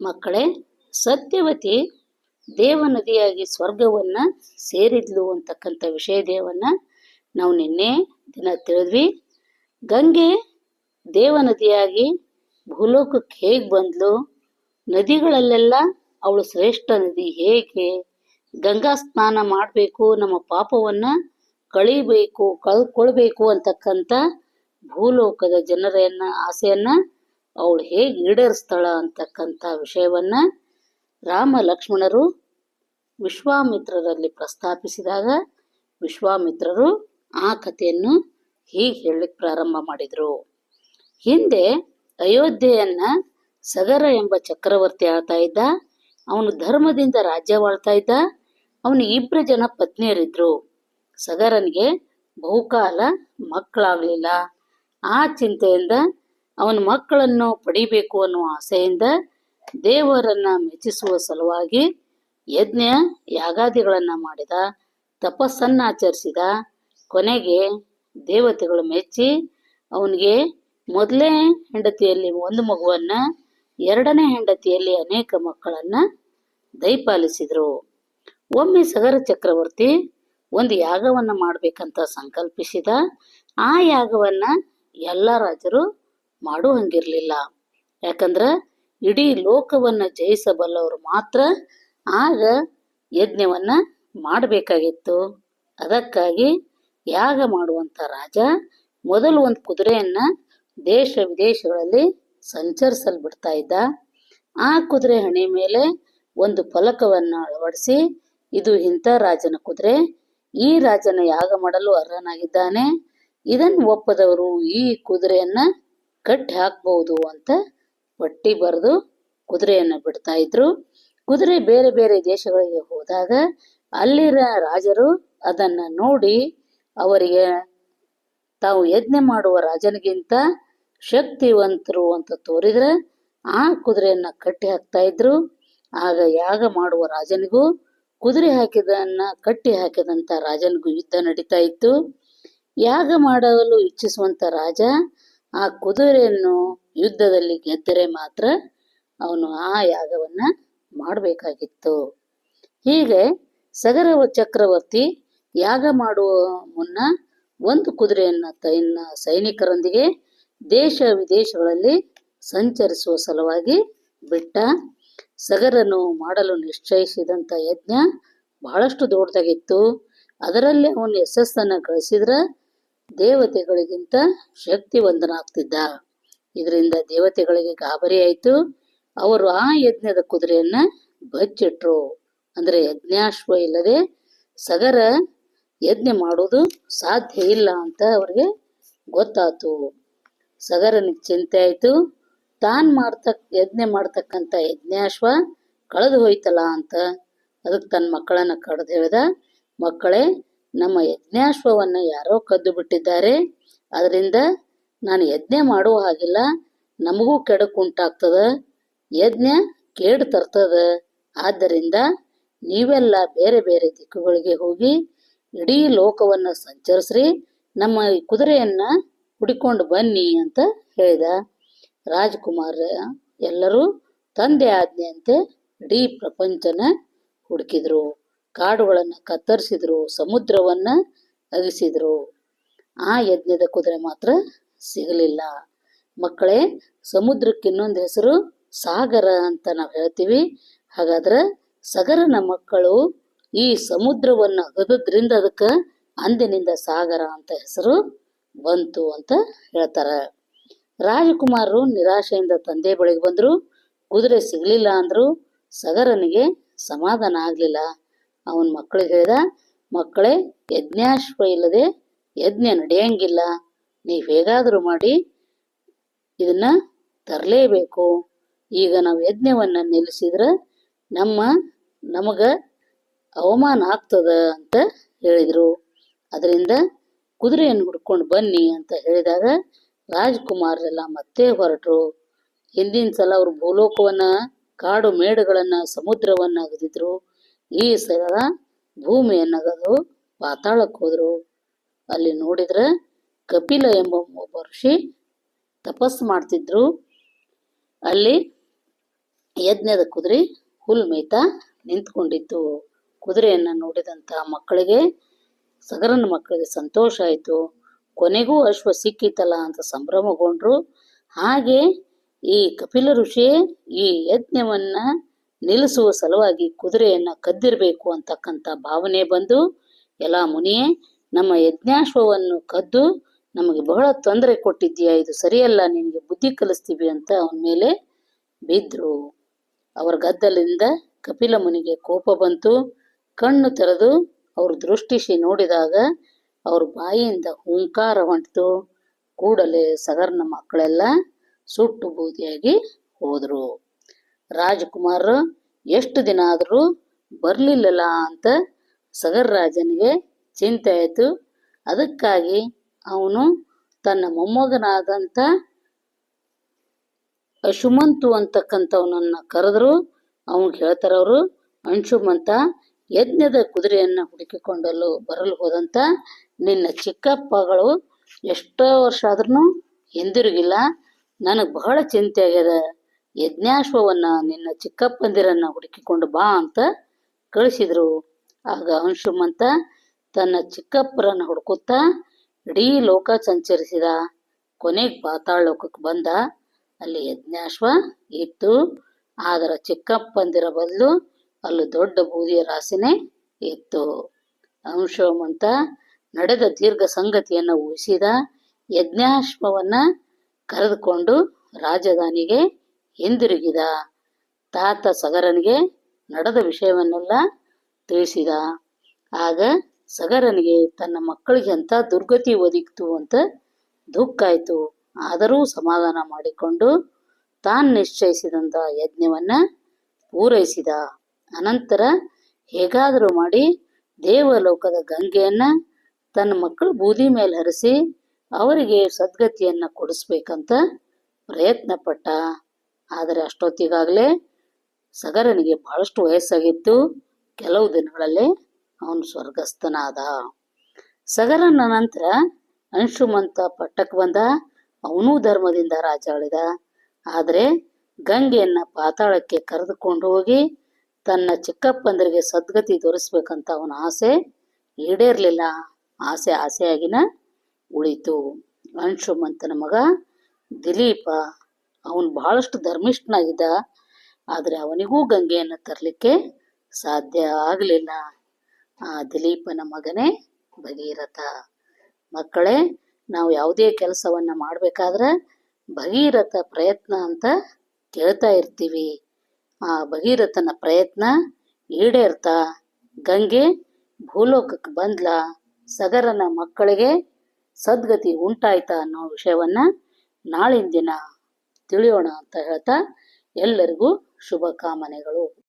ಮಕ್ಕಳೇ, ಸತ್ಯವತಿ ದೇವನದಿಯಾಗಿ ಸ್ವರ್ಗವನ್ನ ಸೇರಿದ್ಲು ಅಂತಕ್ಕಂಥ ವಿಷಯದೇವನ್ನ ನಾವು ನಿನ್ನೆ ದಿನ ತಿಳಿದ್ವಿ. ಗಂಗೆ ದೇವನದಿಯಾಗಿ ಭೂಲೋಕಕ್ಕೆ ಹೇಗೆ ಬಂದ್ಲು? ನದಿಗಳಲ್ಲೆಲ್ಲ ಅವಳು ಶ್ರೇಷ್ಠ ನದಿ ಹೇಗೆ? ಗಂಗಾ ಸ್ನಾನ ಮಾಡಬೇಕು, ನಮ್ಮ ಪಾಪವನ್ನ ಕಳಿಬೇಕು, ಕಳ್ಕೊಳ್ಬೇಕು ಅಂತಕ್ಕಂಥ ಭೂಲೋಕದ ಜನರನ್ನ, ಆಸೆಯನ್ನ ಅವಳು ಹೇಗೆ ಈಡೇರಿಸ್ತಾಳ ಅಂತಕ್ಕಂಥ ವಿಷಯವನ್ನ ರಾಮ ಲಕ್ಷ್ಮಣರು ವಿಶ್ವಾಮಿತ್ರರಲ್ಲಿ ಪ್ರಸ್ತಾಪಿಸಿದಾಗ ವಿಶ್ವಾಮಿತ್ರರು ಆ ಕಥೆಯನ್ನು ಹೀಗೆ ಹೇಳಲಿಕ್ಕೆ ಪ್ರಾರಂಭ ಮಾಡಿದರು. ಹಿಂದೆ ಅಯೋಧ್ಯೆಯನ್ನ ಸಗರ ಎಂಬ ಚಕ್ರವರ್ತಿ ಆಳ್ತಾ ಇದ್ದ, ಅವನು ಧರ್ಮದಿಂದ ರಾಜ್ಯವಾಳ್ತಾ ಇದ್ದ, ಅವನು ಇಬ್ಬರು ಜನ ಪತ್ನಿಯರಿದ್ರು. ಸಗರನಿಗೆ ಬಹುಕಾಲ ಮಕ್ಕಳಾಗಲಿಲ್ಲ. ಆ ಚಿಂತೆಯಿಂದ ಅವನ ಮಕ್ಕಳನ್ನು ಪಡಿಬೇಕು ಅನ್ನುವ ಆಸೆಯಿಂದ ದೇವರನ್ನ ಮೆಚ್ಚಿಸುವ ಸಲುವಾಗಿ ಯಜ್ಞ ಯಾಗಾದಿಗಳನ್ನ ಮಾಡಿದ, ತಪಸ್ಸನ್ನ ಆಚರಿಸಿದ, ಕೊನೆಗೆ ದೇವತೆಗಳು ಮೆಚ್ಚಿ ಅವನಿಗೆ ಮೊದಲನೇ ಹೆಂಡತಿಯಲ್ಲಿ ಒಂದು ಮಗುವನ್ನ, ಎರಡನೇ ಹೆಂಡತಿಯಲ್ಲಿ ಅನೇಕ ಮಕ್ಕಳನ್ನ ದಯಪಾಲಿಸಿದ್ರು ಒಮ್ಮೆ ಸಗರ ಚಕ್ರವರ್ತಿ ಒಂದು ಯಾಗವನ್ನ ಮಾಡಬೇಕಂತ ಸಂಕಲ್ಪಿಸಿದ, ಆ ಯಾಗವನ್ನ ಎಲ್ಲ ರಾಜರು ಮಾಡುವಂಗಿರ್ಲಿಲ್ಲ ಯಾಕಂದ್ರ ಇಡೀ ಲೋಕವನ್ನ ಜಯಿಸಬಲ್ಲವರು ಮಾತ್ರ ಆಗ ಯಜ್ಞವನ್ನ ಮಾಡಬೇಕಾಗಿತ್ತು. ಅದಕ್ಕಾಗಿ ಯಾಗ ಮಾಡುವಂತ ರಾಜ ಮೊದಲು ಒಂದು ಕುದುರೆಯನ್ನ ದೇಶ ವಿದೇಶಗಳಲ್ಲಿ ಸಂಚರಿಸಲು ಬಿಡ್ತಾ ಇದ್ದ. ಆ ಕುದುರೆ ಹಣೆ ಮೇಲೆ ಒಂದು ಫಲಕವನ್ನ ಅಳವಡಿಸಿ, ಇದು ಇಂಥ ರಾಜನ ಕುದುರೆ. ಈ ರಾಜನ ಯಾಗ ಮಾಡಲು ಅರ್ಹನಾಗಿದ್ದಾನೆ. ಇದನ್ನು ಒಪ್ಪದವರು ಈ ಕುದುರೆಯನ್ನ ಕಟ್ಟಿ ಹಾಕ್ಬಹುದು ಅಂತ ಪಟ್ಟಿ ಬರೆದು ಕುದುರೆಯನ್ನ ಬಿಡ್ತಾ ಇದ್ರು. ಕುದುರೆ ಬೇರೆ ಬೇರೆ ದೇಶಗಳಿಗೆ ಹೋದಾಗ ಅಲ್ಲಿರ ರಾಜರು ಅದನ್ನ ನೋಡಿ ಅವರಿಗೆ ತಾವು ಯಜ್ಞ ಮಾಡುವ ರಾಜನಿಗಿಂತ ಶಕ್ತಿವಂತರು ಅಂತ ತೋರಿದ್ರೆ ಆ ಕುದುರೆಯನ್ನ ಕಟ್ಟಿ ಹಾಕ್ತಾ ಇದ್ರು. ಆಗ ಯಾಗ ಮಾಡುವ ರಾಜನಿಗೂ ಕುದುರೆ ಹಾಕಿದನ್ನ ಕಟ್ಟಿ ಹಾಕಿದಂತ ರಾಜನಿಗೂ ಯುದ್ಧ ನಡೀತಾ ಇತ್ತು. ಯಾಗ ಮಾಡಲು ಇಚ್ಛಿಸುವಂತ ರಾಜ ಆ ಕುದುರೆಯನ್ನು ಯುದ್ಧದಲ್ಲಿ ಗೆದ್ದರೆ ಮಾತ್ರ ಅವನು ಆ ಯಾಗವನ್ನ ಮಾಡಬೇಕಾಗಿತ್ತು. ಹೀಗೆ ಸಗರ ಚಕ್ರವರ್ತಿ ಯಾಗ ಮಾಡುವ ಮುನ್ನ ಒಂದು ಕುದುರೆಯನ್ನ ತನ್ನ ಸೈನಿಕರೊಂದಿಗೆ ದೇಶ ವಿದೇಶಗಳಲ್ಲಿ ಸಂಚರಿಸುವ ಸಲುವಾಗಿ ಬಿಟ್ಟ. ಸಗರನು ಮಾಡಲು ನಿಶ್ಚಯಿಸಿದಂಥ ಯಜ್ಞ ಬಹಳಷ್ಟು ದೊಡ್ಡದಾಗಿತ್ತು. ಅದರಲ್ಲಿ ಅವನು ಯಶಸ್ಸನ್ನ ಗಳಿಸಿದ್ರ ದೇವತೆಗಳಿಗಿಂತ ಶಕ್ತಿವಂತನಾಗ್ತಿದ್ದ. ಇದರಿಂದ ದೇವತೆಗಳಿಗೆ ಗಾಬರಿ ಆಯಿತು. ಅವರು ಆ ಯಜ್ಞದ ಕುದುರೆಯನ್ನ ಬಚ್ಚಿಟ್ರು. ಅಂದ್ರೆ ಯಜ್ಞಾಶ್ವ ಇಲ್ಲದೆ ಸಗರ ಯಜ್ಞ ಮಾಡೋದು ಸಾಧ್ಯ ಇಲ್ಲ ಅಂತ ಅವ್ರಿಗೆ ಗೊತ್ತಾತು. ಸಗರನಿಗೆ ಚಿಂತೆ ಆಯಿತು. ತಾನ್ ಮಾಡ್ತಕ್ ಯಜ್ಞ ಮಾಡ್ತಕ್ಕಂಥ ಯಜ್ಞಾಶ್ವ ಕಳೆದು ಹೋಯ್ತಲ್ಲ ಅಂತ. ಅದಕ್ಕೆ ತನ್ನ ಮಕ್ಕಳನ್ನ ಕಡ್ದು ಹೇಳ್ದ. ಮಕ್ಕಳೇ ನಮ್ಮ ಯಜ್ಞಾಶ್ವವನ್ನ ಯಾರೋ ಕದ್ದು ಬಿಟ್ಟಿದ್ದಾರೆ ಅದರಿಂದ ನಾನು ಯಜ್ಞ ಮಾಡುವ ಹಾಗಿಲ್ಲ. ನಮಗೂ ಕೆಡಕುಂಟಾಗ್ತದ ಯಜ್ಞ ಕೇಡು ತರ್ತದ. ಆದ್ದರಿಂದ ನೀವೆಲ್ಲ ಬೇರೆ ಬೇರೆ ದಿಕ್ಕುಗಳಿಗೆ ಹೋಗಿ ಇಡೀ ಲೋಕವನ್ನ ಸಂಚರಿಸ್ರಿ. ನಮ್ಮ ಈ ಕುದುರೆಯನ್ನು ಹುಡಿಕೊಂಡು ಬನ್ನಿ ಅಂತ ಹೇಳಿದ. ರಾಜಕುಮಾರ ಎಲ್ಲರೂ ತಂದೆ ಆಜ್ಞೆಯಂತೆ ಇಡೀ ಪ್ರಪಂಚನ ಹುಡುಕಿದ್ರು. ಕಾಡುಗಳನ್ನ ಕತ್ತರಿಸಿದ್ರು, ಸಮುದ್ರವನ್ನ ಅಗಿಸಿದ್ರು. ಆ ಯಜ್ಞದ ಕುದುರೆ ಮಾತ್ರ ಸಿಗಲಿಲ್ಲ. ಮಕ್ಕಳೇ, ಸಮುದ್ರಕ್ಕೆ ಇನ್ನೊಂದು ಹೆಸರು ಸಾಗರ ಅಂತ ನಾವು ಹೇಳ್ತೀವಿ. ಹಾಗಾದ್ರೆ ಸಗರನ ಮಕ್ಕಳು ಈ ಸಮುದ್ರವನ್ನ ಅಗದ್ರಿಂದ ಅದಕ್ಕೆ ಅಂದಿನಿಂದ ಸಾಗರ ಅಂತ ಹೆಸರು ಬಂತು ಅಂತ ಹೇಳ್ತಾರ. ರಾಜಕುಮಾರರು ನಿರಾಶೆಯಿಂದ ತಂದೆ ಬಳಿಗೆ ಬಂದರು, ಕುದುರೆ ಸಿಗಲಿಲ್ಲ ಅಂದ್ರು ಸಗರನಿಗೆ ಸಮಾಧಾನ ಆಗ್ಲಿಲ್ಲ. ಅವನ ಮಕ್ಕಳಿಗೆ ಹೇಳ್ದ, ಮಕ್ಕಳೇ ಯಜ್ಞಾಶ್ವ ಇಲ್ಲದೆ ಯಜ್ಞ ನಡೆಯಂಗಿಲ್ಲ. ನೀವು ಹೇಗಾದರೂ ಮಾಡಿ ಇದನ್ನ ತರಲೇಬೇಕು. ಈಗ ನಾವು ಯಜ್ಞವನ್ನ ನಿಲ್ಲಿಸಿದ್ರೆ ನಮ್ಮ, ನಮಗ ಅವಮಾನ ಆಗ್ತದ ಅಂತ ಹೇಳಿದರು. ಅದರಿಂದ ಕುದುರೆಯನ್ನು ಹುಡ್ಕೊಂಡು ಬನ್ನಿ ಅಂತ ಹೇಳಿದಾಗ ರಾಜ್ಕುಮಾರರೆಲ್ಲ ಮತ್ತೆ ಹೊರಟರು. ಹಿಂದಿನ ಸಲ ಅವರು ಭೂಲೋಕವನ್ನ, ಕಾಡು ಮೇಡುಗಳನ್ನು, ಸಮುದ್ರವನ್ನ ಅಗದಿದ್ರು. ಈ ಸರದ ಭೂಮಿಯನ್ನಗದು ಪಾತಾಳಕ್ಕೆ ಹೋದರು. ಅಲ್ಲಿ ನೋಡಿದ್ರೆ ಕಪಿಲ ಎಂಬ ಒಬ್ಬ ಋಷಿ ತಪಸ್ಸು ಮಾಡ್ತಿದ್ರು. ಅಲ್ಲಿ ಯಜ್ಞದ ಕುದುರೆ ಹುಲ್ ಮೇಯ್ತಾ ನಿಂತ್ಕೊಂಡಿತ್ತು. ಕುದುರೆಯನ್ನು ನೋಡಿದಂಥ ಮಕ್ಕಳಿಗೆ, ಸಗರನ ಮಕ್ಕಳಿಗೆ ಸಂತೋಷ ಆಯಿತು. ಕೊನೆಗೂ ಅಶ್ವ ಸಿಕ್ಕಿತಲ್ಲ ಅಂತ ಸಂಭ್ರಮಗೊಂಡ್ರು. ಹಾಗೆ ಈ ಕಪಿಲ ಋಷಿ ಈ ಯಜ್ಞವನ್ನ ನಿಲ್ಲಿಸುವ ಸಲುವಾಗಿ ಕುದುರೆಯನ್ನ ಕದ್ದಿರಬೇಕು ಅಂತಕ್ಕಂಥ ಭಾವನೆ ಬಂದು, ಎಲ್ಲ ಮುನಿಯೇ ನಮ್ಮ ಯಜ್ಞಾಶ್ವವನ್ನು ಕದ್ದು ನಮಗೆ ಬಹಳ ತೊಂದರೆ ಕೊಟ್ಟಿದ್ದೀಯಾ, ಇದು ಸರಿಯಲ್ಲ, ನಿನಗೆ ಬುದ್ಧಿ ಕಲಿಸ್ತೀವಿ ಅಂತ ಅವನ ಮೇಲೆ ಬಿದ್ರು. ಅವರ ಗದ್ದಲಿಂದ ಕಪಿಲ ಮುನಿಗೆ ಕೋಪ ಬಂತು. ಕಣ್ಣು ತೆರೆದು ಅವರು ದೃಷ್ಟಿಸಿ ನೋಡಿದಾಗ ಅವ್ರ ಬಾಯಿಯಿಂದ ಹುಂಕಾರ ಹೊಂಟಿತು. ಕೂಡಲೇ ಸಗರ್ನ ಮಕ್ಕಳೆಲ್ಲ ಸುಟ್ಟು ಬೂದಿಯಾಗಿ ಹೋದರು. ರಾಜಕುಮಾರರು ಎಷ್ಟು ದಿನ ಆದರೂ ಬರಲಿಲ್ಲಲ್ಲ ಅಂತ ಸಗರ್ ರಾಜನಿಗೆ ಚಿಂತೆ ಆಯಿತು ಅದಕ್ಕಾಗಿ ಅವನು ತನ್ನ ಮೊಮ್ಮಗನಾದಂಥ ಅಶುಮಂತು ಅಂತಕ್ಕಂಥವನನ್ನು ಕರೆದ್ರು. ಅವನು ಹೇಳ್ತಾರವರು ಅಂಶುಮಂತ ಯಜ್ಞದ ಕುದುರೆಯನ್ನು ಹುಡುಕಿಕೊಂಡಲು ಬರಲು ಹೋದಂಥ ನಿನ್ನ ಚಿಕ್ಕಪ್ಪಗಳು ಎಷ್ಟೋ ವರ್ಷ ಆದ್ರೂ ಹಿಂದಿರುಗಿಲ್ಲ. ನನಗೆ ಬಹಳ ಚಿಂತೆ ಆಗ್ಯದ. ಯಜ್ಞಾಶ್ವವನ್ನ ನಿನ್ನ ಚಿಕ್ಕಪ್ಪಂದಿರನ್ನ ಹುಡುಕಿಕೊಂಡು ಬಾ ಅಂತ ಕಳಿಸಿದ್ರು. ಆಗ ಅಂಶುಮಂತ ತನ್ನ ಚಿಕ್ಕಪ್ಪರನ್ನ ಹುಡುಕುತ್ತಾ ಇಡೀ ಲೋಕ ಸಂಚರಿಸಿದ. ಕೊನೆಗೆ ಪಾತಾಳ ಲೋಕಕ್ಕೆ ಬಂದ. ಅಲ್ಲಿ ಯಜ್ಞಾಶ್ವ ಇತ್ತು. ಆದರ ಚಿಕ್ಕಪ್ಪಂದಿರ ಬದಲು ಅಲ್ಲಿ ದೊಡ್ಡ ಬೂದಿಯ ರಾಸಿನೇ ಇತ್ತು. ಅಂಶವಂತ ನಡೆದ ದೀರ್ಘ ಸಂಗತಿಯನ್ನು ಊಹಿಸಿದ. ಯಜ್ಞಾಶ್ವವನ್ನ ಕರೆದುಕೊಂಡು ರಾಜಧಾನಿಗೆ ಹಿಂದಿರುಗಿದ ತಾತ ಸಗರನಿಗೆ ನಡೆದ ವಿಷಯವನ್ನೆಲ್ಲ ತಿಳಿಸಿದ. ಆಗ ಸಗರನಿಗೆ ತನ್ನ ಮಕ್ಕಳಿಗೆ ಅಂತ ದುರ್ಗತಿ ಒದಗಿತು ಅಂತ ದುಃಖ ಆಯಿತು. ಆದರೂ ಸಮಾಧಾನ ಮಾಡಿಕೊಂಡು ತಾನು ನಿಶ್ಚಯಿಸಿದಂಥ ಯಜ್ಞವನ್ನ ಪೂರೈಸಿದ. ಅನಂತರ ಹೇಗಾದರೂ ಮಾಡಿ ದೇವಲೋಕದ ಗಂಗೆಯನ್ನ ತನ್ನ ಮಕ್ಕಳು ಬೂದಿ ಮೇಲೆ ಹರಿಸಿ ಅವರಿಗೆ ಸದ್ಗತಿಯನ್ನ ಕೊಡಿಸ್ಬೇಕಂತ ಪ್ರಯತ್ನ ಪಟ್ಟ ಆದರೆ ಅಷ್ಟೊತ್ತಿಗಾಗಲೇ ಸಗರನಿಗೆ ಬಹಳಷ್ಟು ವಯಸ್ಸಾಗಿತ್ತು. ಕೆಲವು ದಿನಗಳಲ್ಲಿ ಅವನು ಸ್ವರ್ಗಸ್ಥನಾದ. ಸಗರನ ನಂತರ ಅಂಶುಮಂತ ಪಟ್ಟಕ್ಕೆ ಬಂದ. ಅವನೂ ಧರ್ಮದಿಂದ ರಾಜಾಳಿದ. ಆದರೆ ಗಂಗೆಯನ್ನ ಪಾತಾಳಕ್ಕೆ ಕರೆದುಕೊಂಡು ಹೋಗಿ ತನ್ನ ಚಿಕ್ಕಪ್ಪಂದರಿಗೆ ಸದ್ಗತಿ ತೋರಿಸ್ಬೇಕಂತ ಅವನ ಆಸೆ ಈಡೇರಲಿಲ್ಲ. ಆಸೆ ಆಸೆಯಾಗಿನ ಉಳಿತು. ಅಂಶುಮಂತನ ಮಗ ದಿಲೀಪ ಅವನು ಬಹಳಷ್ಟು ಧರ್ಮಿಷ್ಠನಾಗಿದ್ದ, ಆದರೆ ಅವನಿಗೂ ಗಂಗೆಯನ್ನು ತರಲಿಕ್ಕೆ ಸಾಧ್ಯ ಆಗಲಿಲ್ಲ. ಆ ದಿಲೀಪನ ಮಗನೇ ಭಗೀರಥ. ಮಕ್ಕಳೇ, ನಾವು ಯಾವುದೇ ಕೆಲಸವನ್ನ ಮಾಡಬೇಕಾದ್ರೆ ಭಗೀರಥ ಪ್ರಯತ್ನ ಅಂತ ಕೇಳ್ತಾ ಇರ್ತೀವಿ. ಆ ಭಗೀರಥನ ಪ್ರಯತ್ನ ಈಡೇರ್ತಾ ಗಂಗೆ ಭೂಲೋಕಕ್ಕೆ ಬಂದ್ಲ, ಸಗರನ ಮಕ್ಕಳಿಗೆ ಸದ್ಗತಿ ಉಂಟಾಯ್ತಾ ಅನ್ನೋ ವಿಷಯವನ್ನ ನಾಳಿನ ದಿನ ತಿಳಿಯೋಣ ಅಂತ ಹೇಳ್ತಾ ಎಲ್ಲರಿಗೂ ಶುಭ ಕಾಮನೆಗಳು.